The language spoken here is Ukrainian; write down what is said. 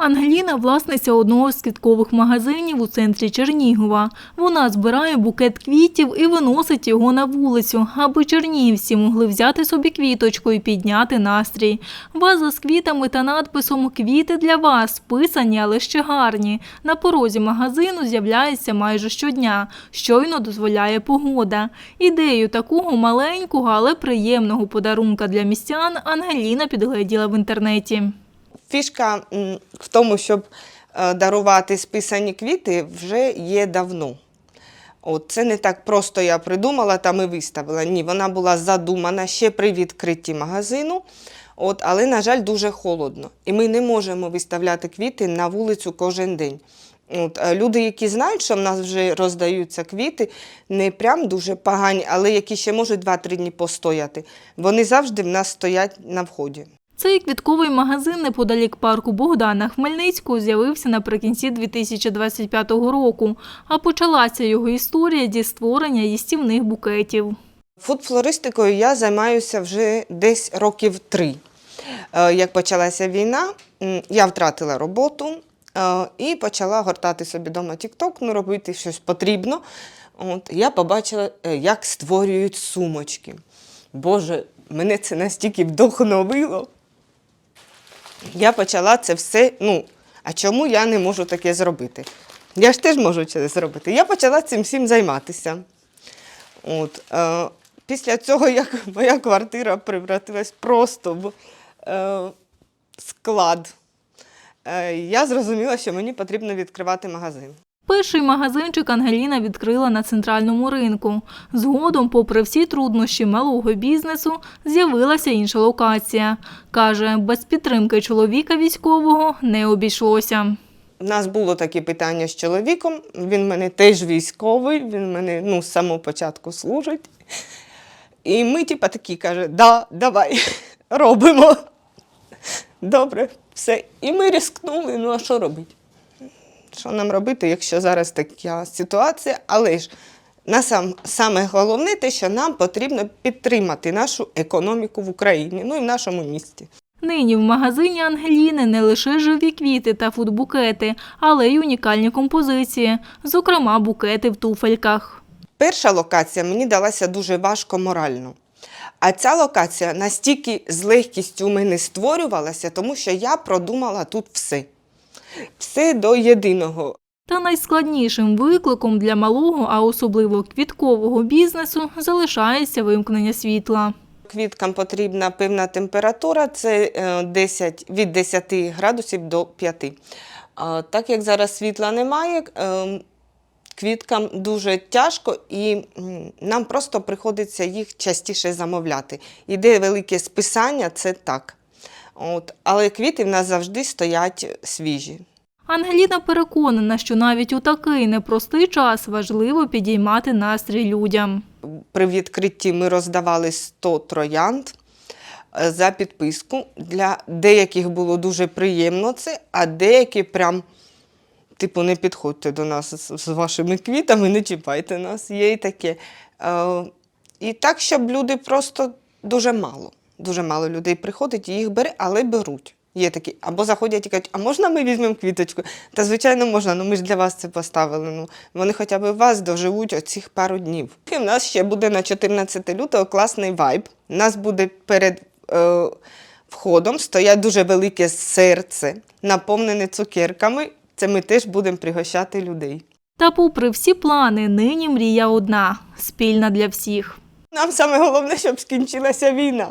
Ангеліна власниця одного з квіткових магазинів у центрі Чернігова. Вона збирає букет квітів і виносить його на вулицю, аби чернігівці могли взяти собі квіточку і підняти настрій. Ваза з квітами та надписом Квіти для вас писані, але ще гарні. На порозі магазину з'являється майже щодня. Щойно дозволяє погода. Ідею такого маленького, але приємного подарунка для містян Ангеліна підгледіла в інтернеті. Фішка в тому, щоб е, дарувати списані квіти, вже є давно. От, це не так просто я придумала там і виставила. Ні, вона була задумана ще при відкритті магазину, от, але, на жаль, дуже холодно. І ми не можемо виставляти квіти на вулицю кожен день. От, е, люди, які знають, що в нас вже роздаються квіти, не прям дуже погані, але які ще можуть 2-3 дні постояти, вони завжди в нас стоять на вході. Цей квітковий магазин неподалік парку Богдана Хмельницького з'явився наприкінці 2025 року, а почалася його історія зі створення їстівних букетів. Фудфлористикою я займаюся вже десь років три. Е, Як почалася війна, я втратила роботу е, і почала гортати собі вдома TikTok, ну робити щось потрібно. От, я побачила, е, як створюють сумочки. Боже, мене це настільки вдохновило. Я почала це все. Ну, а чому я не можу таке зробити? Я ж теж можу це зробити. Я почала цим всім займатися. От, е, після цього, як моя квартира превратилась просто в е, склад, е, я зрозуміла, що мені потрібно відкривати магазин. Перший магазинчик Ангеліна відкрила на центральному ринку. Згодом, попри всі труднощі малого бізнесу, з'явилася інша локація. Каже, без підтримки чоловіка військового не обійшлося. У нас було таке питання з чоловіком. Він в мене теж військовий, він мене ну, з самого початку служить. І ми, типа, такі каже, да, давай, робимо. Добре, все. І ми рискнули. Ну а що робити? Що нам робити, якщо зараз така ситуація? Але ж насам, саме головне те, що нам потрібно підтримати нашу економіку в Україні, ну і в нашому місті. Нині в магазині Ангеліни не лише живі квіти та фудбукети, але й унікальні композиції, зокрема букети в туфельках. Перша локація мені далася дуже важко морально. А ця локація настільки з легкістю у мене створювалася, тому що я продумала тут все. Все до єдиного. Та найскладнішим викликом для малого, а особливо квіткового бізнесу, залишається вимкнення світла. Квіткам потрібна певна температура, це е, 10, від 10 градусів до 5. А Так як зараз світла немає, е, квіткам дуже тяжко і нам просто приходиться їх частіше замовляти. Іде велике списання, це так. От. Але квіти в нас завжди стоять свіжі. Ангеліна переконана, що навіть у такий непростий час важливо підіймати настрій людям. При відкритті ми роздавали 100 троянд е, за підписку. Для деяких було дуже приємно це, а деякі прям, типу, не підходьте до нас з- з вашими квітами, не чіпайте нас. Є і таке. Е, І так, щоб люди просто дуже мало. Дуже мало людей приходить і їх бере, але беруть. Є такі. Або заходять і кажуть, а можна ми візьмемо квіточку? Та звичайно можна, ну ми ж для вас це поставили. Ну, вони хоча б вас доживуть оцих пару днів. І в нас ще буде на 14 лютого класний вайб. У нас буде перед е, входом стоять дуже велике серце, наповнене цукерками. Це ми теж будемо пригощати людей. Та попри всі плани, нині мрія одна спільна для всіх. Нам саме головне, щоб скінчилася війна.